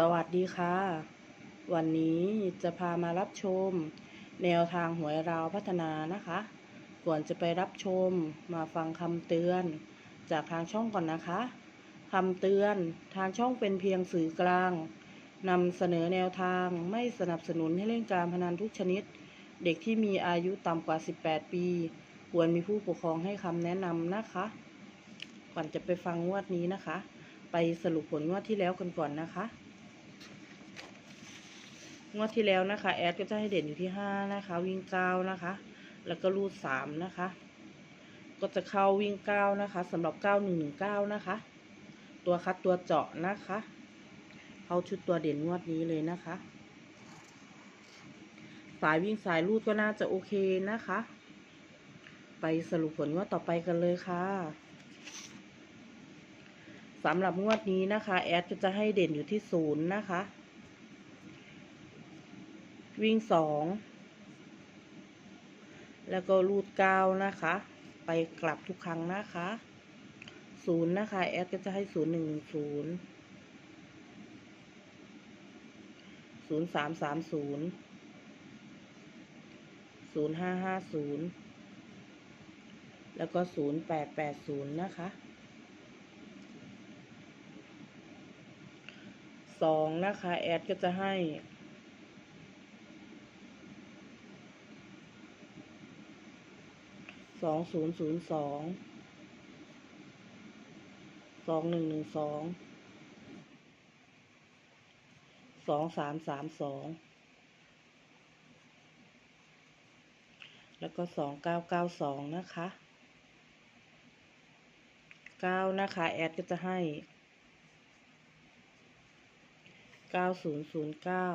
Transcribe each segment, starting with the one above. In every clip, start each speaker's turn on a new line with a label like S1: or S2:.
S1: สวัสดีค่ะ วันนี้จะพามารับชม แนวทางหวยราวพัฒนานะคะ ก่อนจะไปรับชมมาฟังคำเตือน จากทางช่องก่อนนะคะคำเตือนทางช่องเป็นเพียงสื่อกลางนำเสนอแนวทางไม่สนับสนุนให้เล่นการพนันทุกชนิด เด็กที่มีอายุต่ำกว่า 18 ปี ควรมีผู้ปกครองให้คำแนะนำนะคะ ก่อนจะไปฟังงวดนี้นะคะ ไปสรุปผลงวดที่แล้วกันก่อนนะคะ งวดที่แล้วนะคะ แอดก็จะให้เด่นอยู่ที่ห้านะคะ วิ่งเก้านะคะ แล้วก็รูดสามนะคะ ก็จะเข้าวิ่งเก้านะคะสำหรับเก้าหนึ่งหนึ่งเก้านะคะ ตัวคัดตัวเจาะนะคะเขาชุดตัวเด่นงวดนี้เลยนะคะ สายวิ่งสายรูดก็น่าจะโอเคนะคะ ไปสรุปผลงวดต่อไปกันเลยค่ะสำหรับงวดนี้นะคะ แอดก็จะให้เด่นอยู่ที่ศูนย์นะคะ วิ่งสองแล้วก็รูดเก้านะคะ ไปกลับทุกครั้งนะคะศูนย์นะคะ แอดก็จะให้ศูนย์หนึ่งศูนย์ศูนย์สามสามศูนย์ศูนย์ห้าห้าศูนย์แล้วก็ศูนย์แปดแปดศูนย์นะคะสองนะคะ แอดก็จะให้ องศูนย์ศูนย์สอง สองหนึ่งหนึ่งสอง สองสามสามสอง แล้วก็สองเก้าเก้าสองนะคะเก้านะคะ แอดก็จะให้เก้าศูนย์ศูนย์เก้า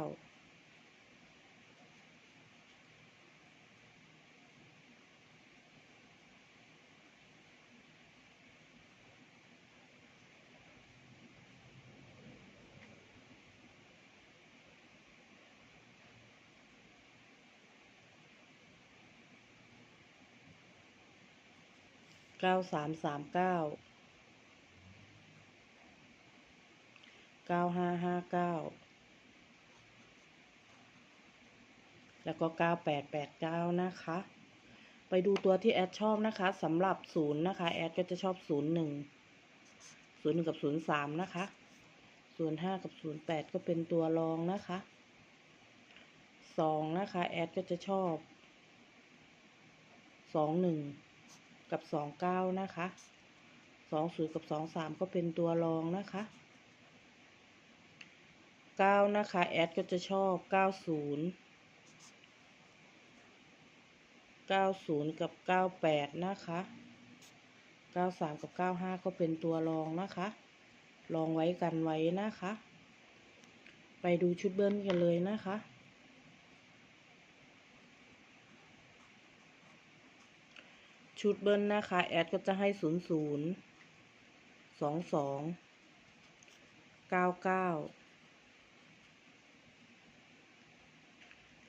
S1: เก้าสามสามเก้าเก้าห้าห้าเก้าแล้วก็เก้าแปดแปดเก้านะคะ ไปดูตัวที่แอดชอบนะคะสำหรับศูนย์นะคะ แอดก็จะชอบศูนย์หนึ่งศูนย์หนึ่งกับศูนย์สามนะคะศูนย์ห้ากับศูนย์แปดก็เป็นตัวรองนะคะสองนะคะ แอดก็จะชอบสองหนึ่ง กับสองเก้านะคะสองศูนย์กับสองสามก็เป็นตัวรองนะคะเก้านะคะแอดก็จะชอบเก้าศูนย์เก้าศูนย์กับเก้าแปดนะคะเก้าสามกับเก้าห้าก็เป็นตัวรองนะคะลองไว้กันไว้นะคะ ไปดูชุดเบิ้ลกันเลยนะคะ ชุดเบิ้ลนะคะ แอดก็จะให้ศูนย์ศูนย์สองสองเก้าเก้า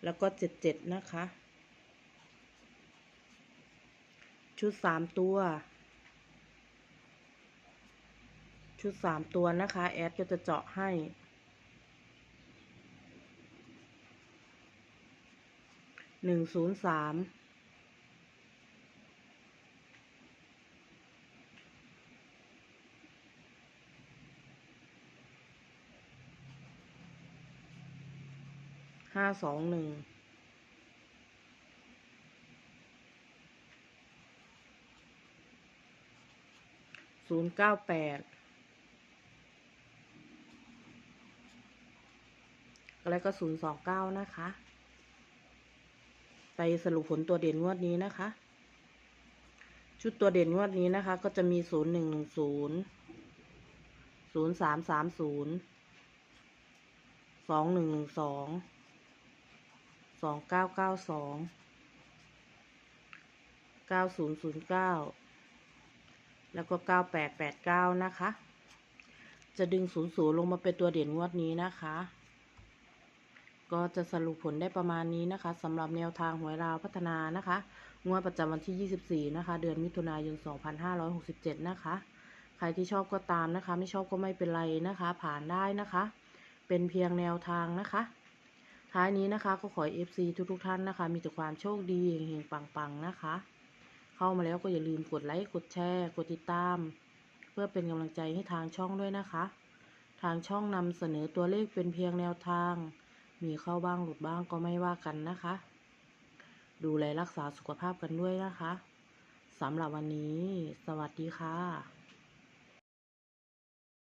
S1: แล้วก็เจ็ดเจ็ดนะคะ ชุดสามตัว ชุดสามตัวนะคะ แอดก็จะเจาะให้หนึ่งศูนย์สาม ห้าสองหนึ่งศูนย์เก้าแปดแล้วก็ศูนย์สองเก้านะคะ ไปสรุปผลตัวเด่นงวดนี้นะคะ ชุดตัวเด่นงวดนี้นะคะ ก็จะมีศูนย์หนึ่งหนึ่งศูนย์ศูนย์สามสามศูนย์สองหนึ่งหนึ่งสอง สองเก้าเก้าสองเก้าศูนย์ศูนย์เก้าแล้วก็เก้าแปดแปดเก้านะคะ จะดึงศูนย์ศูนย์ลงมาเป็นตัวเด่นงวดนี้นะคะ ก็จะสรุปผลได้ประมาณนี้นะคะสำหรับแนวทางหวยราวพัฒนานะคะ งวดประจำวันที่ 24 นะคะ เดือนมิถุนายน 2567 นะคะ ใครที่ชอบก็ตามนะคะ ไม่ชอบก็ไม่เป็นไรนะคะ ผ่านได้นะคะเเป็นเพียงแนวทางนะคะ ท้ายนี้นะคะก็ขอ FC ทุกๆท่านนะคะ มีแต่ความโชคดีเฮงๆปังๆนะคะ เข้ามาแล้วก็อย่าลืมกดไลค์กดแชร์ กดติดตาม เพื่อเป็นกำลังใจให้ทางช่องด้วยนะคะ ทางช่องนำเสนอตัวเลขเป็นเพียงแนวทาง มีเข้าบ้างหลุดบ้างก็ไม่ว่ากันนะคะ ดูแลรักษาสุขภาพกันด้วยนะคะสำหรับวันนี้ สวัสดีค่ะ